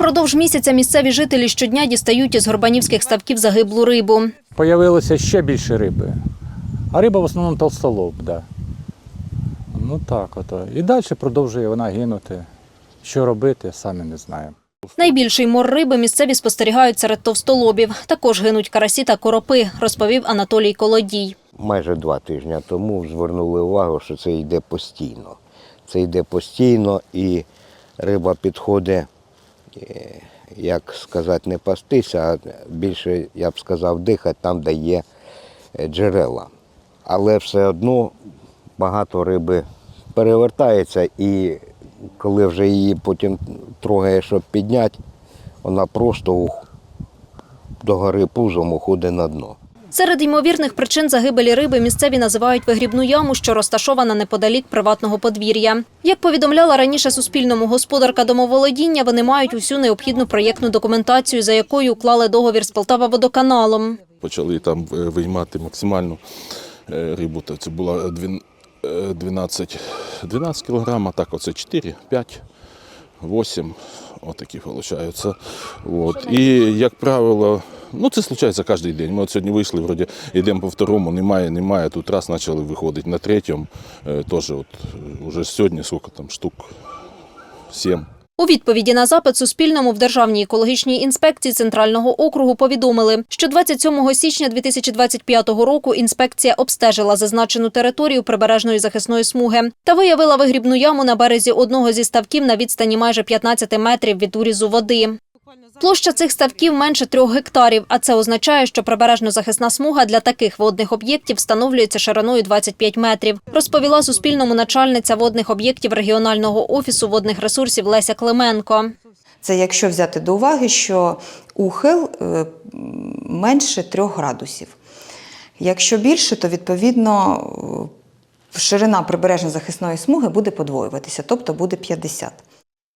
Упродовж місяця місцеві жителі щодня дістають із горбанівських ставків загиблу рибу. Появилося ще більше риби. А риба в основному толстолоб, да. Ну так ото. І далі продовжує вона гинути. Що робити, самі не знаємо. Найбільший мор риби місцеві спостерігають серед товстолобів. Також гинуть карасі та коропи, розповів Анатолій Колодій. майже два тижні тому звернули увагу, що це йде постійно. Це йде постійно і риба підходить, як сказати, не пастися, а більше, я б сказав, дихати там, де є е, джерела. Але все одно багато риби перевертається і коли вже її потім трогає, щоб підняти, вона просто ух- догори пузом уходить на дно. Серед ймовірних причин загибелі риби місцеві називають вигрібну яму, що розташована неподалік приватного подвір'я. Як повідомляла раніше Суспільному господарка домоволодіння, вони мають усю необхідну проєктну документацію, за якою уклали договір з Полтава водоканалом. почали там е, виймати максимальну е, рибу. Це було двін- е, 12, 12 кілограм, а так оце 4, 5, 8, отакі виходить. І, як правило, ну це случається кожен день. Ми от сьогодні вийшли, вроді йдемо по второму, немає, немає. Тут раз почали виходити на третьому, е, теж от, е, уже сьогодні, скільки там, штук 7. У відповіді на запит Суспільному в Державній екологічній інспекції Центрального округу повідомили, що 27 січня 2025 року інспекція обстежила зазначену територію прибережної захисної смуги та виявила вигрібну яму на березі одного зі ставків на відстані майже 15 метрів від урізу води. Площа цих ставків менше трьох гектарів, а це означає, що прибережно-захисна смуга для таких водних об'єктів встановлюється шириною 25 метрів, розповіла Суспільному начальниця водних об'єктів регіонального офісу водних ресурсів Леся Клименко. Це якщо взяти до уваги, що ухил е, менше 3 градусів. Якщо більше, то відповідно е, ширина прибережно-захисної смуги буде подвоюватися, тобто буде 50.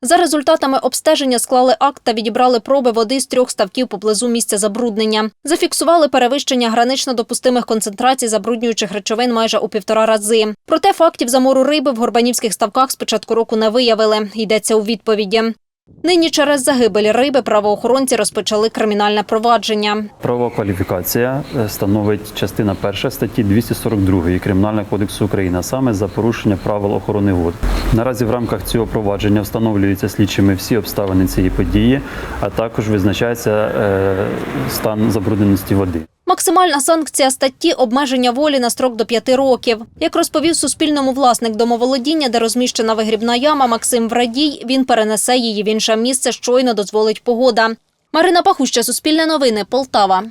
За результатами обстеження склали акт та відібрали проби води з трьох ставків поблизу місця забруднення. Зафіксували перевищення гранично допустимих концентрацій забруднюючих речовин майже у півтора рази. Проте фактів замору риби в горбанівських ставках з початку року не виявили. Йдеться у відповіді. Нині через загибель риби правоохоронці розпочали кримінальне провадження. Правова кваліфікація е, становить частина 1 статті 242 Кримінального кодексу України, саме за порушення правил охорони вод. Наразі в рамках цього провадження встановлюються слідчими всі обставини цієї події, а також визначається е, стан забрудненості води. Максимальна санкція статті обмеження волі на строк до п'яти років. Як розповів Суспільному власник домоволодіння, де розміщена вигрібна яма Максим Врадій, він перенесе її в інше місце, щойно дозволить погода. Марина Пахуща, Суспільне новини, Полтава.